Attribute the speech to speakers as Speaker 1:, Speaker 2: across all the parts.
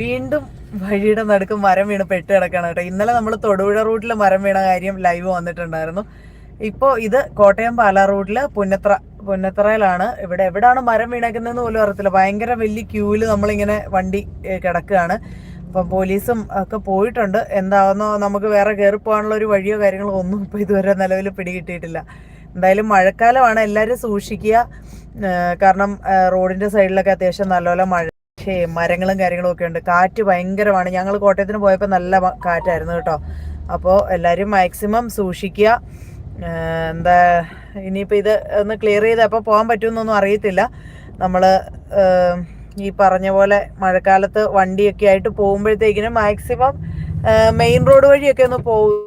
Speaker 1: വീണ്ടും വഴിയുടെ നടുക്ക് മരം വീണ് പെട്ട് കിടക്കണം കേട്ടോ. ഇന്നലെ നമ്മൾ തൊടുപുഴ റൂട്ടിൽ മരം വീണ കാര്യം ലൈവ് വന്നിട്ടുണ്ടായിരുന്നു. ഇപ്പോൾ ഇത് കോട്ടയം പാലാ റൂട്ടിൽ പുന്നത്ര പുന്നത്രയിലാണ്. ഇവിടെ എവിടെയാണ് മരം വീണേക്കുന്നതെന്ന് പോലും അറിയത്തില്ല. ഭയങ്കര വലിയ ക്യൂവിൽ നമ്മളിങ്ങനെ വണ്ടി കിടക്കുകയാണ്. അപ്പം പോലീസും ഒക്കെ പോയിട്ടുണ്ട്. എന്താവുന്നോ നമുക്ക് വേറെ കയറി പോകാനുള്ള ഒരു വഴിയോ കാര്യങ്ങളോ ഒന്നും ഇപ്പോൾ ഇതുവരെ നിലവിൽ പിടികിട്ടിയിട്ടില്ല. എന്തായാലും മഴക്കാലമാണ് എല്ലാവരും സൂക്ഷിക്കുക. കാരണം റോഡിന്റെ സൈഡിലൊക്കെ അത്യാവശ്യം നല്ലപോലെ മഴ പക്ഷേ മരങ്ങളും കാര്യങ്ങളും ഒക്കെ ഉണ്ട്. കാറ്റ് ഭയങ്കരമാണ്. ഞങ്ങൾ കോട്ടയത്തിന് പോയപ്പോൾ നല്ല കാറ്റായിരുന്നു കേട്ടോ. അപ്പോൾ എല്ലാവരും മാക്സിമം സൂക്ഷിക്കുക. എന്താ ഇനിയിപ്പോൾ ഇത് ഒന്ന് ക്ലിയർ ചെയ്ത് അപ്പോൾ പോകാൻ പറ്റുമെന്നൊന്നും അറിയത്തില്ല. നമ്മൾ ഈ പറഞ്ഞ പോലെ മഴക്കാലത്ത് വണ്ടിയൊക്കെ ആയിട്ട് പോകുമ്പോഴത്തേക്കിനും മാക്സിമം മെയിൻ റോഡ് വഴിയൊക്കെ ഒന്ന് പോകും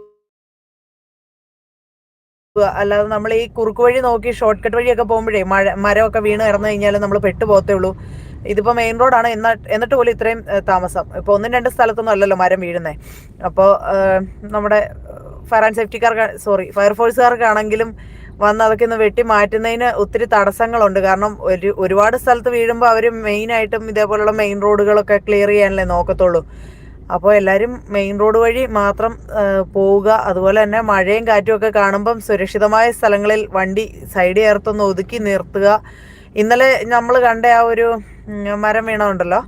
Speaker 1: അല്ലാതെ നമ്മൾ ഈ കുറുക്ക് വഴി നോക്കി ഷോർട്ട് കട്ട് വഴിയൊക്കെ പോകുമ്പോഴേ മഴ മരമൊക്കെ വീണ് കിടന്നു കഴിഞ്ഞാൽ നമ്മൾ പെട്ടുപോകത്തേ ഉള്ളൂ ഇതിപ്പോൾ മെയിൻ റോഡാണ് എന്ന എന്നിട്ട് പോലും ഇത്രയും താമസം. ഇപ്പോൾ ഒന്നും രണ്ട് സ്ഥലത്തൊന്നും അല്ലല്ലോ മരം വീഴുന്നത് അപ്പോൾ നമ്മുടെ ഫയർ ആൻഡ് സേഫ്റ്റിക്കാർക്ക് സോറി ഫയർഫോഴ്സുകാർക്കാണെങ്കിലും വന്ന് അതൊക്കെ ഒന്ന് വെട്ടി മാറ്റുന്നതിന് ഒത്തിരി തടസ്സങ്ങളുണ്ട്. കാരണം ഒരു ഒരുപാട് സ്ഥലത്ത് വീഴുമ്പോൾ അവർ മെയിൻ മെയിനായിട്ടും ഇതേപോലുള്ള മെയിൻ റോഡുകളൊക്കെ ക്ലിയർ ചെയ്യാനല്ലേ നോക്കത്തുള്ളൂ. അപ്പോൾ എല്ലാവരും മെയിൻ റോഡ് വഴി മാത്രം പോവുക. അതുപോലെ തന്നെ മഴയും കാറ്റും ഒക്കെ കാണുമ്പം സുരക്ഷിതമായ സ്ഥലങ്ങളിൽ വണ്ടി സൈഡ് ചേർത്തൊന്ന് ഒതുക്കി നിർത്തുക. ഇന്നലെ നമ്മൾ കണ്ട ആ ഒരു മരം വീണുണ്ടല്ലോ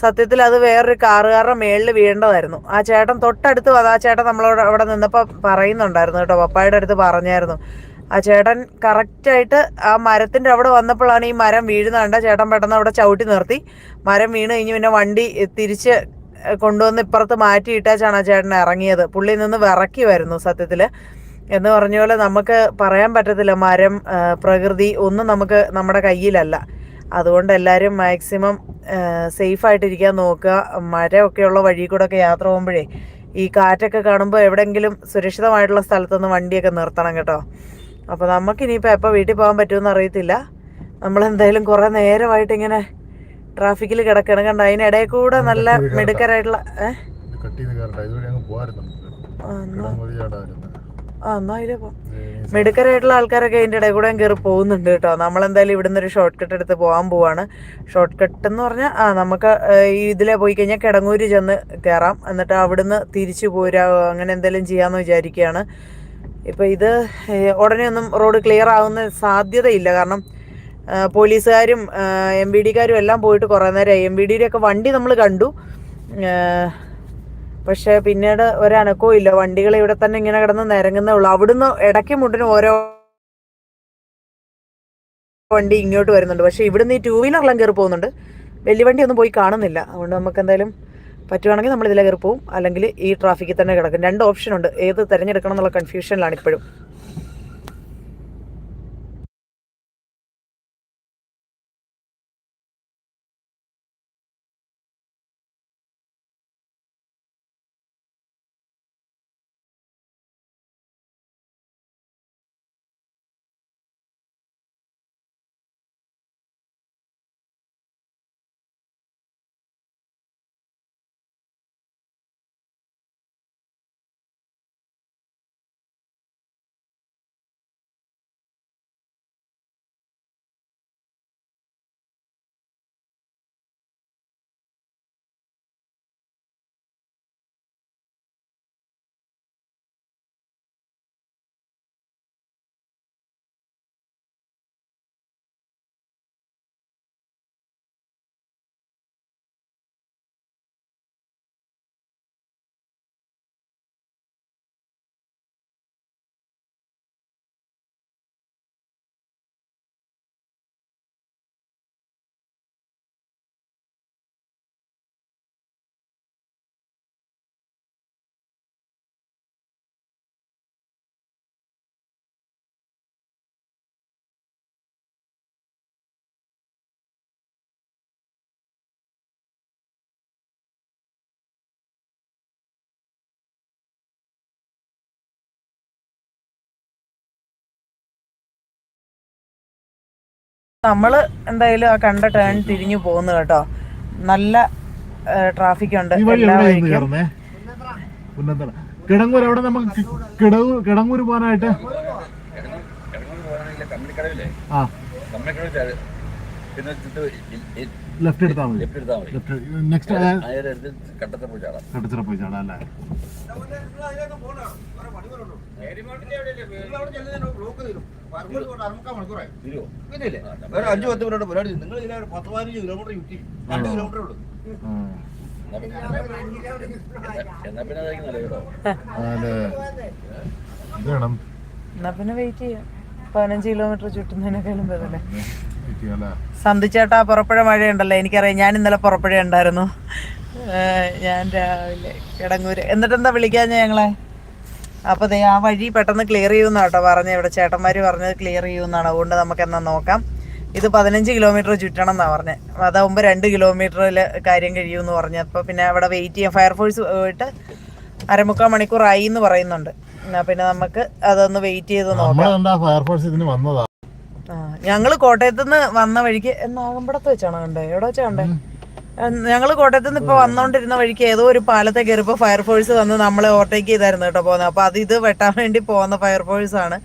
Speaker 1: സത്യത്തിൽ അത് വേറൊരു കാറുകാരുടെ മേളിൽ വീഴേണ്ടതായിരുന്നു. ആ ചേട്ടൻ തൊട്ടടുത്ത് വന്ന് ആ ചേട്ടൻ നമ്മളോട് അവിടെ നിന്നപ്പോൾ പറയുന്നുണ്ടായിരുന്നു കേട്ടോ പപ്പായുടെ അടുത്ത് പറഞ്ഞായിരുന്നു. ആ ചേട്ടൻ കറക്റ്റായിട്ട് ആ മരത്തിന്റെ അവിടെ വന്നപ്പോഴാണ് ഈ മരം വീഴുന്നത് കണ്ട ചേട്ടൻ പെട്ടെന്ന് അവിടെ ചവിട്ടി നിർത്തി. മരം വീണ് കഴിഞ്ഞ് പിന്നെ വണ്ടി തിരിച്ച് കൊണ്ടുവന്ന് ഇപ്പുറത്ത് മാറ്റിയിട്ടാച്ചാണ് ആ ചേട്ടൻ ഇറങ്ങിയത്. പുള്ളിയിൽ നിന്ന് വിറക്കി വരുന്നു സത്യത്തിൽ. എന്ന് പറഞ്ഞ പോലെ നമുക്ക് പറയാൻ പറ്റത്തില്ല മരം പ്രകൃതി ഒന്നും നമുക്ക് നമ്മുടെ കയ്യിലല്ല. അതുകൊണ്ട് എല്ലാവരും മാക്സിമം സേഫായിട്ടിരിക്കാൻ നോക്കുക. മരമൊക്കെയുള്ള വഴി കൂടെ ഒക്കെ യാത്ര പോകുമ്പോഴേ ഈ കാറ്റൊക്കെ കാണുമ്പോൾ എവിടെയെങ്കിലും സുരക്ഷിതമായിട്ടുള്ള സ്ഥലത്തൊന്ന് വണ്ടിയൊക്കെ നിർത്തണം കേട്ടോ. അപ്പോൾ നമുക്കിനിയിപ്പോൾ എപ്പോൾ വീട്ടിൽ പോകാൻ പറ്റുമെന്ന് അറിയത്തില്ല. നമ്മളെന്തായാലും കുറേ നേരമായിട്ട് ഇങ്ങനെ ട്രാഫിക്കിൽ കിടക്കണം. കണ്ട അതിനിടയിൽ കൂടെ നല്ല മിടുക്കരായിട്ടുള്ള ഏഹ് മിടുക്കരായിട്ടുള്ള ആൾക്കാരൊക്കെ അതിന്റെ ഇടയിൽ കൂടെ കയറി പോകുന്നുണ്ട് കേട്ടോ. നമ്മളെന്തായാലും ഇവിടുന്ന് ഒരു ഷോർട്ട് കട്ട് എടുത്ത് പോകാൻ പോവാണ്. ഷോർട്ട് കട്ട് എന്ന് പറഞ്ഞാൽ ആ നമുക്ക് ഈ ഇതിലെ പോയി കഴിഞ്ഞാൽ കിടങ്ങൂര് ചെന്ന് കയറാം എന്നിട്ട് അവിടുന്ന് തിരിച്ചു പോരാ അങ്ങനെ എന്തെങ്കിലും ചെയ്യാമെന്ന് വിചാരിക്കുകയാണ്. ഇപ്പം ഇത് ഉടനെ ഒന്നും റോഡ് ക്ലിയർ ആവുന്ന സാധ്യതയില്ല. കാരണം പോലീസുകാരും എം ബി ഡിക്കാരും എല്ലാം പോയിട്ട് കുറേ നേരമായി എം ബി ഡിയുടെ ഒക്കെ വണ്ടി നമ്മൾ കണ്ടു. പക്ഷേ പിന്നീട് ഒരനക്കവും ഇല്ല. വണ്ടികൾ ഇവിടെ തന്നെ ഇങ്ങനെ കിടന്ന് നിരങ്ങുന്നേ ഉള്ളൂ. അവിടുന്ന് ഇടയ്ക്ക് മുട്ടിന് ഓരോ വണ്ടി ഇങ്ങോട്ട് വരുന്നുണ്ട്. പക്ഷെ ഇവിടുന്ന് ഈ ടൂ വീലറെല്ലാം കയറി പോകുന്നുണ്ട്. വലിയ വണ്ടി ഒന്നും പോയി കാണുന്നില്ല. അതുകൊണ്ട് നമുക്ക് എന്തായാലും പറ്റുവാണെങ്കിൽ നമ്മൾ ഇതിലെ കയറി പോവും. അല്ലെങ്കിൽ ഈ ട്രാഫിക്കിൽ തന്നെ കിടക്കും. രണ്ട് ഓപ്ഷൻ ഉണ്ട്. ഏത് തിരഞ്ഞെടുക്കണം എന്നുള്ള കൺഫ്യൂഷനിലാണ് ഇപ്പോഴും. നമ്മൾ എന്തായാലും ആ കണ്ട ടേൺ തിരിഞ്ഞു പോകുന്നു കേട്ടോ. നല്ല ട്രാഫിക് ഉണ്ട്.
Speaker 2: കിടങ്ങൂർ അവിടെ നമുക്ക് കിടങ്ങൂർ കിടങ്ങൂർ പോകാനായിട്ട്? ആ.
Speaker 3: പിന്നെ
Speaker 2: ലെഫ്റ്റ് എടുത്താൽ മതി.
Speaker 3: ലെഫ്റ്റ് എടുത്താൽ മതി.
Speaker 2: ലെഫ്റ്റ് നെക്സ്റ്റ്
Speaker 3: കട്ടത്തെ പോയി ചാടാം.
Speaker 2: കടച്ചിറ പോയി ചാടാ അല്ലേ?
Speaker 4: അഞ്ചു പത്ത് മിനിറ്റ് പരിപാടി നിങ്ങൾ ഇതിലെ പത്ത് പതിനഞ്ച് കിലോമീറ്റർ രണ്ട് കിലോമീറ്റർ ഉള്ളൂ.
Speaker 3: എന്നാ പിന്നെ അതായിരിക്കും കേട്ടോ.
Speaker 1: എന്നാ വെയിറ്റ് ചെയ്യാം. പതിനഞ്ച് കിലോമീറ്റർ ചുറ്റുന്നതിനേക്കാളും ബദലേ സന്ധിച്ചേട്ടാ പുറപ്പുഴ മഴയുണ്ടല്ലോ. എനിക്കറിയാം ഞാൻ ഇന്നലെ പുറപ്പുഴ ഉണ്ടായിരുന്നു. ഞാൻ രാവിലെ കിടങ്ങൂര്. എന്നിട്ടെന്താ വിളിക്കാഞ്ഞ ഞങ്ങളെ? അപ്പൊ ദേ ആ വഴി പെട്ടെന്ന് ക്ലിയർ ചെയ്യുന്ന കേട്ടോ പറഞ്ഞ. ഇവിടെ ചേട്ടന്മാര് പറഞ്ഞത് ക്ലിയർ ചെയ്യുമെന്നാണ് അതുകൊണ്ട് നമുക്ക് എന്നാ നോക്കാം. ഇത് പതിനഞ്ച് കിലോമീറ്റർ ചുറ്റണം എന്നാ പറഞ്ഞത് അതാവുമ്പോൾ രണ്ട് കിലോമീറ്ററിൽ കാര്യം കഴിയുമെന്ന് പറഞ്ഞു. അപ്പോൾ പിന്നെ അവിടെ വെയിറ്റ് ചെയ്യാം. ഫയർഫോഴ്സ് പോയിട്ട് അരമുക്കാൽ മണിക്കൂറായി എന്ന് പറയുന്നുണ്ട്. പിന്നെ നമുക്ക് അതൊന്ന് വെയിറ്റ് ചെയ്ത് നോക്കാം.
Speaker 2: ഫയർഫോഴ്സ് ഇതിന് വന്നതാ?
Speaker 1: ആ, ഞങ്ങൾ കോട്ടയത്ത് നിന്ന് വന്ന വഴിക്ക് നാഗമ്പടത്ത് വെച്ചാണോ കണ്ടേ? എവിടെ വെച്ചാ കണ്ടേ? ഞങ്ങൾ കോട്ടയത്ത് നിന്ന് ഇപ്പൊ വന്നോണ്ടിരുന്ന വഴിക്ക് ഏതോ ഒരു പാലത്തെ കയറിപ്പോ ഫയർഫോഴ്സ് വന്ന് നമ്മളെ ഓവർടേക്ക് ചെയ്തായിരുന്നു കേട്ടോ പോകുന്നത് അപ്പൊ അത് ഇത് വെട്ടാൻ വേണ്ടി പോകുന്ന ഫയർഫോഴ്സ് ആണ്.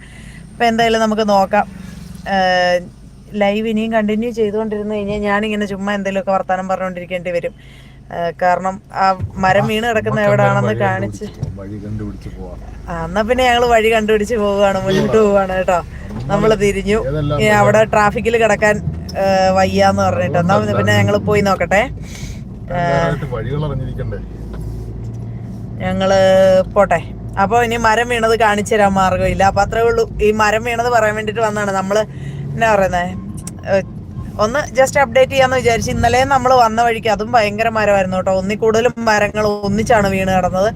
Speaker 1: അപ്പൊ എന്തായാലും നമുക്ക് നോക്കാം. ലൈവ് ഇനിയും കണ്ടിന്യൂ ചെയ്തുകൊണ്ടിരുന്നു കഴിഞ്ഞാൽ ഞാനിങ്ങനെ ചുമ്മാ എന്തെങ്കിലുമൊക്കെ വർത്തമാനം പറഞ്ഞുകൊണ്ടിരിക്കേണ്ടി വരും. കാരണം ആ മരം വീണ് കിടക്കുന്ന എവിടെയാണെന്ന് കാണിച്ച് എന്നാ പിന്നെ ഞങ്ങൾ വഴി കണ്ടുപിടിച്ച് പോവുകയാണ് മുന്നോട്ട് പോവാണ് കേട്ടോ. നമ്മൾ തിരിഞ്ഞു. അവിടെ ട്രാഫിക്കിൽ കിടക്കാൻ വയ്യാന്ന് പറഞ്ഞിട്ട്. എന്നാ പിന്നെ ഞങ്ങൾ പോയി നോക്കട്ടെ. ഞങ്ങൾ പോട്ടെ. അപ്പോൾ ഇനി മരം വീണത് കാണിച്ചു തരാൻ മാർഗമില്ല അപ്പൊ അത്രേ ഉള്ളൂ. ഈ മരം വീണത് പറയാൻ വേണ്ടിട്ട് വന്നാണ് നമ്മൾ എന്നാ പറയുന്നേ? ഒന്ന് ജസ്റ്റ് അപ്ഡേറ്റ് ചെയ്യാന്ന് വിചാരിച്ചു ഇന്നലെ നമ്മൾ വന്ന വഴിക്ക് അതും ഭയങ്കര മരമായിരുന്നു കേട്ടോ. ഒന്നി കൂടുതലും മരങ്ങൾ ഒന്നിച്ചാണ് വീണ് കിടന്നത്.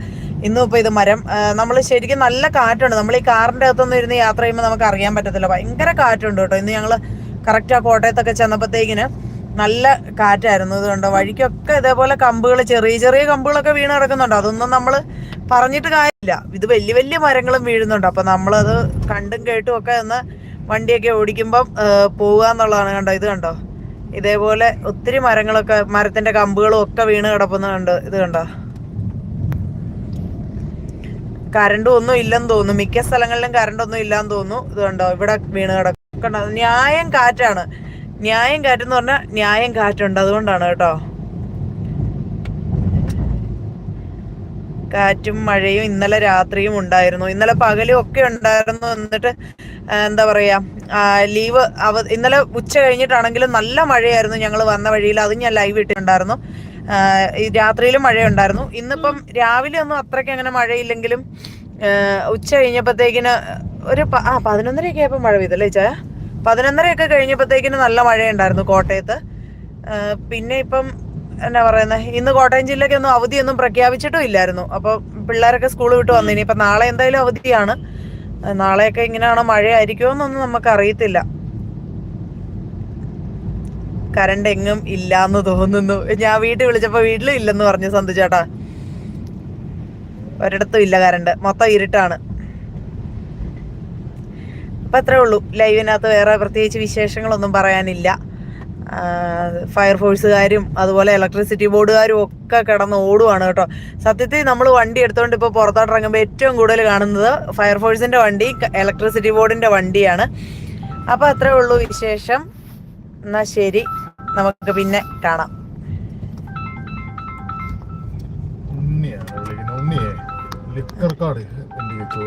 Speaker 1: ഇന്നും ഇത് മരം നമ്മൾ ശരിക്കും നല്ല കാറ്റുണ്ട്. നമ്മൾ ഈ കാറിന്റെ അകത്തൊന്നും ഇരുന്ന് യാത്ര ചെയ്യുമ്പോൾ നമുക്ക് അറിയാൻ പറ്റത്തില്ല. ഭയങ്കര കാറ്റുണ്ട് കേട്ടോ. ഇന്ന് ഞങ്ങൾ കറക്റ്റ് ആ കോട്ടയത്തൊക്കെ ചെന്നപ്പോഴത്തേക്കിന് നല്ല കാറ്റായിരുന്നു. ഇതുകൊണ്ട് വഴിക്കൊക്കെ ഇതേപോലെ കമ്പുകൾ ചെറിയ ചെറിയ കമ്പുകളൊക്കെ വീണ് കിടക്കുന്നുണ്ട്. അതൊന്നും നമ്മൾ പറഞ്ഞിട്ട് കാര്യമില്ല. ഇത് വലിയ വലിയ മരങ്ങളും വീഴുന്നുണ്ട്. അപ്പൊ നമ്മളത് കണ്ടും കേട്ടും ഒക്കെ ഒന്ന് വണ്ടിയൊക്കെ ഓടിക്കുമ്പം പോവുക എന്നുള്ളതാണ് കണ്ടോ? ഇത് കണ്ടോ? ഇതേപോലെ ഒത്തിരി മരങ്ങളൊക്കെ മരത്തിന്റെ കമ്പുകളും ഒക്കെ വീണ് കിടപ്പുന്നുണ്ട്. ഇത് കണ്ടോ? കറണ്ടും ഒന്നും ഇല്ലെന്ന് തോന്നുന്നു. മിക്ക സ്ഥലങ്ങളിലും കറണ്ട് ഒന്നും ഇല്ലാന്ന് തോന്നുന്നു. ഇത് കണ്ടോ? ഇവിടെ വീണ് കിടക്കണ്ട കണ്ടോ? ന്യായം കാറ്റാണ്. ന്യായം കാറ്റെന്ന് പറഞ്ഞാൽ ന്യായം കാറ്റുണ്ട്. അതുകൊണ്ടാണ് കേട്ടോ. കാറ്റും മഴയും ഇന്നലെ രാത്രിയും ഉണ്ടായിരുന്നു. ഇന്നലെ പകലും ഒക്കെ ഉണ്ടായിരുന്നു. എന്നിട്ട് എന്താ പറയാ ലീവ് അവ ഇന്നലെ ഉച്ച കഴിഞ്ഞിട്ടാണെങ്കിലും നല്ല മഴയായിരുന്നു ഞങ്ങൾ വന്ന വഴിയിൽ. അത് ഞാൻ ലൈവ് ഇട്ടിട്ടുണ്ടായിരുന്നു. രാത്രിയിലും മഴയുണ്ടായിരുന്നു. ഇന്നിപ്പം രാവിലെ ഒന്നും അത്രയ്ക്ക് അങ്ങനെ മഴയില്ലെങ്കിലും ഉച്ച കഴിഞ്ഞപ്പോഴത്തേക്കിന് ഒരു ആ പതിനൊന്നരയൊക്കെ ആയപ്പോൾ മഴ പെയ്തല്ലേ ചായ പതിനൊന്നരയൊക്കെ കഴിഞ്ഞപ്പോഴത്തേക്കിന് നല്ല മഴയുണ്ടായിരുന്നു കോട്ടയത്ത്. പിന്നെ ഇപ്പം എന്നാ പറയുന്നത് ഇന്ന് കോട്ടയം ജില്ലയ്ക്കൊന്നും അവധിയൊന്നും പ്രഖ്യാപിച്ചിട്ടും ഇല്ലായിരുന്നു. അപ്പോൾ പിള്ളേരൊക്കെ സ്കൂൾ വിട്ട് വന്നിനി ഇനിയിപ്പോൾ നാളെ എന്തായാലും അവധിയാണ്. നാളെയൊക്കെ ഇങ്ങനെയാണോ മഴയായിരിക്കുമോ എന്നൊന്നും നമുക്ക് അറിയത്തില്ല കറണ്ട് എങ്ങും ഇല്ലാന്ന് തോന്നുന്നു. ഞാൻ വീട്ടിൽ വിളിച്ചപ്പോൾ വീട്ടിലും ഇല്ലെന്ന് പറഞ്ഞു സന്തു ചേട്ടാ. ഒരിടത്തും ഇല്ല കറണ്ട് മൊത്തം ഇരുട്ടാണ്. അപ്പൊ അത്രേ ഉള്ളൂ. ലൈവിനകത്ത് വേറെ പ്രത്യേകിച്ച് വിശേഷങ്ങളൊന്നും പറയാനില്ല. ഫയർഫോഴ്സുകാരും അതുപോലെ ഇലക്ട്രിസിറ്റി ബോർഡുകാരും ഒക്കെ കിടന്ന് ഓടുവാണ് കേട്ടോ. സത്യത്തിൽ നമ്മൾ വണ്ടി എടുത്തുകൊണ്ട് ഇപ്പോൾ പുറത്തോട്ട് ഇറങ്ങുമ്പോൾ ഏറ്റവും കൂടുതൽ കാണുന്നത് ഫയർഫോഴ്സിന്റെ വണ്ടി ഇലക്ട്രിസിറ്റി ബോർഡിന്റെ വണ്ടിയാണ്. അപ്പോൾ അത്രേ ഉള്ളൂ വിശേഷം. എന്നാ ശരി. നമുക്ക് പിന്നെ കാണാം.
Speaker 2: ഉണ്ണിയാണ് ഉണ്ണിയെ ലിക്കർ കാർഡ് എന്ത് ചോദിച്ചു